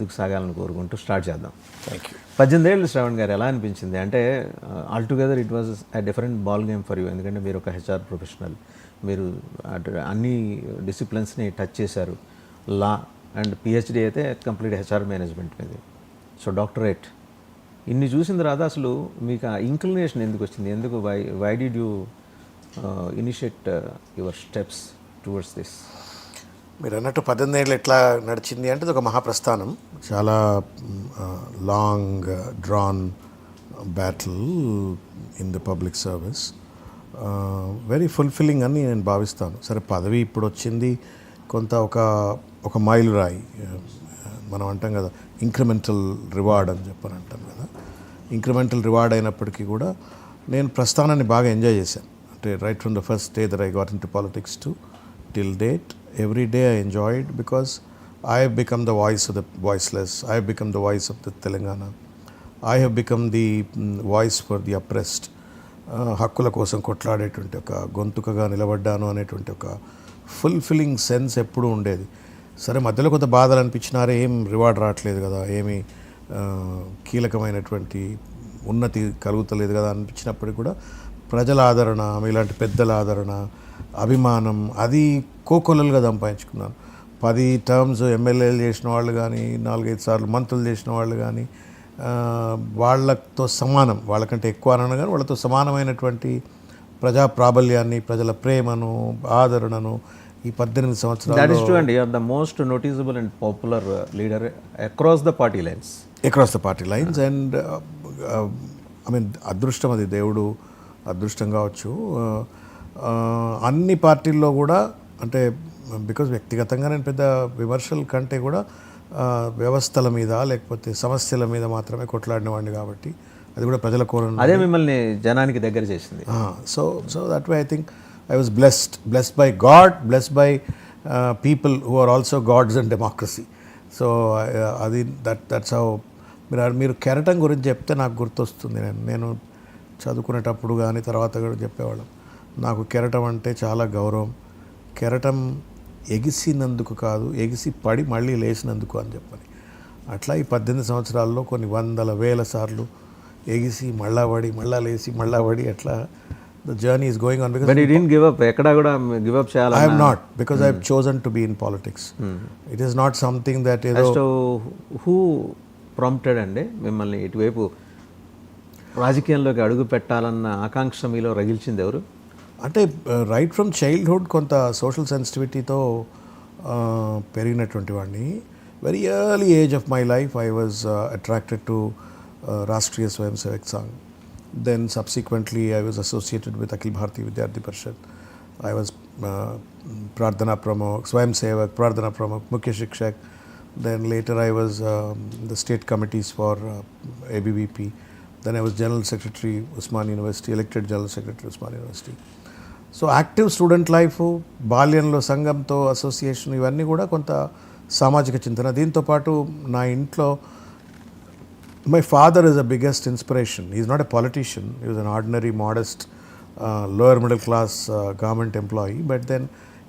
ముందుకు సాగాలని కోరుకుంటూ స్టార్ట్ చేద్దాం. థ్యాంక్ యూ పద్దెనిమిది ఏళ్ళు శ్రవణ్ గారు ఎలా అనిపించింది? అంటే altogether it was a different ball game for you ఎందుకంటే మీరు ఒక హెచ్ఆర్ ప్రొఫెషనల్ మీరు అటు అన్ని డిసిప్లిన్స్ని టచ్ చేశారు. లా అండ్ పిహెచ్డి అయితే కంప్లీట్ హెచ్ఆర్ మేనేజ్మెంట్ మీద. సో డాక్టరేట్ ఇన్ని చూసిన తర్వాత అసలు మీకు ఆ ఇంక్లినేషన్ ఎందుకు వచ్చింది? ఎందుకు why why did you initiate your steps towards this మీరు అన్నట్టు పద్దెనిమిది ఏళ్ళు ఎట్లా నడిచింది అంటే ఇది ఒక మహాప్రస్థానం. చాలా long drawn battle in the public service very fulfilling అని నేను భావిస్తాను. సరే పదవి ఇప్పుడు వచ్చింది కొంత ఒక ఒక మైలు రాయి. మనం అంటాం కదా ఇంక్రిమెంటల్ రివార్డ్ అని చెప్పని అంటాం కదా. ఇంక్రిమెంటల్ రివార్డ్ అయినప్పటికీ కూడా నేను ప్రస్థానాన్ని బాగా ఎంజాయ్ చేశాను. అంటే right from the first day there I got into politics to till date every day i enjoyed because i have become the voice of the voiceless. I have become the voice of the telangana. I have become the mm, voice for the oppressed. Uh, హక్కుల కోసం కొట్లాడేటువంటి ఒక గొంతుకగా నిలబడ్డాను అనేటువంటి ఒక fulfilling sense ఎప్పుడూ ఉండేది. సరే మధ్యలో కొంత బాధలు అనిపించినారే ఏం రివార్డ్ రావట్లేదు కదా ఏమి కీలకమైనటువంటి ఉన్నతి కలుగుతలేదు కదా అనిపించినప్పటికీ కూడా ప్రజల ఆదరణ ఇలాంటి పెద్దల ఆదరణ అభిమానం అది కోకొల్లలుగా సంపాదించుకున్నాను. పది టర్మ్స్ ఎమ్మెల్యేలు చేసిన వాళ్ళు కానీ నాలుగైదు సార్లు మంత్రులు చేసిన వాళ్ళు కానీ వాళ్ళతో సమానం. వాళ్ళకంటే ఎక్కువ అనను కానీ వాళ్ళతో సమానమైనటువంటి ప్రజా ప్రాబల్యాన్ని ప్రజల ప్రేమను ఆదరణను ఈ పద్దెనిమిది సంవత్సరాలు and. You are the most noticeable and popular leader across the party lines across the party lines and I mean అదృష్టం అది. దేవుడు అదృష్టం కావచ్చు. అన్ని పార్టీల్లో కూడా అంటే బికాజ్ వ్యక్తిగతంగా నేను పెద్ద విమర్శల కంటే కూడా వ్యవస్థల మీద లేకపోతే సమస్యల మీద మాత్రమే కొట్లాడిన వాడిని కాబట్టి అది కూడా ప్రజల కోరను అదే మిమ్మల్ని జనానికి దగ్గర చేసింది. So so that way I think I was blessed blessed by God blessed by people who are also gods and democracy so అది దట్ దట్స్ హౌ మీరు మీరు కెరటం గురించి చెప్తే నాకు గుర్తొస్తుంది. నేను నేను చదువుకునేటప్పుడు కానీ తర్వాత కూడా చెప్పేవాళ్ళం. నాకు కెరటం అంటే చాలా గౌరవం. కెరటం ఎగిసినందుకు కాదు ఎగిసి పడి మళ్ళీ లేచినందుకు అని చెప్పని. అట్లా ఈ పద్దెనిమిది సంవత్సరాల్లో కొన్ని వందల వేల సార్లు ఎగిసి మళ్ళా పడి మళ్ళా లేచి మళ్ళా పడి అట్లా the journey is going on because didn't give up ఎక్కడా కూడా గివ్ అప్ ఐ చేయాలి have not because I chosen to be in politics it is not something that ఏదో హూ ప్రాంప్టెడ్ అండి మిమ్మల్ని ఇటువైపు రాజకీయంలోకి అడుగు పెట్టాలన్న ఆకాంక్ష మీలో రగిల్చింది ఎవరు? అంటే రైట్ ఫ్రమ్ చైల్డ్హుడ్ కొంత సోషల్ సెన్సిటివిటీతో పెరిగినటువంటి వాడిని. Very early age of my life I was attracted to Rashtriya Swayam Sevak Sangh then subsequently I was associated with Akhil Bharatiya Vidyarthi Parishad I was ప్రార్థనా ప్రముఖ్ స్వయం సేవక్ ప్రార్థనా ప్రముఖ్ ముఖ్య శిక్షక్ then later I was the state committees for ABVP then I was general secretary Osman university elected general secretary Osman university so active student life బాల్యంలో సంఘంతో association ఇవన్నీ కూడా కొంత సామాజిక చింతన. దీంతో పాటు నా ఇంట్లో my father is a biggest inspiration is not a politician is an ordinary modest lower middle class government employee but then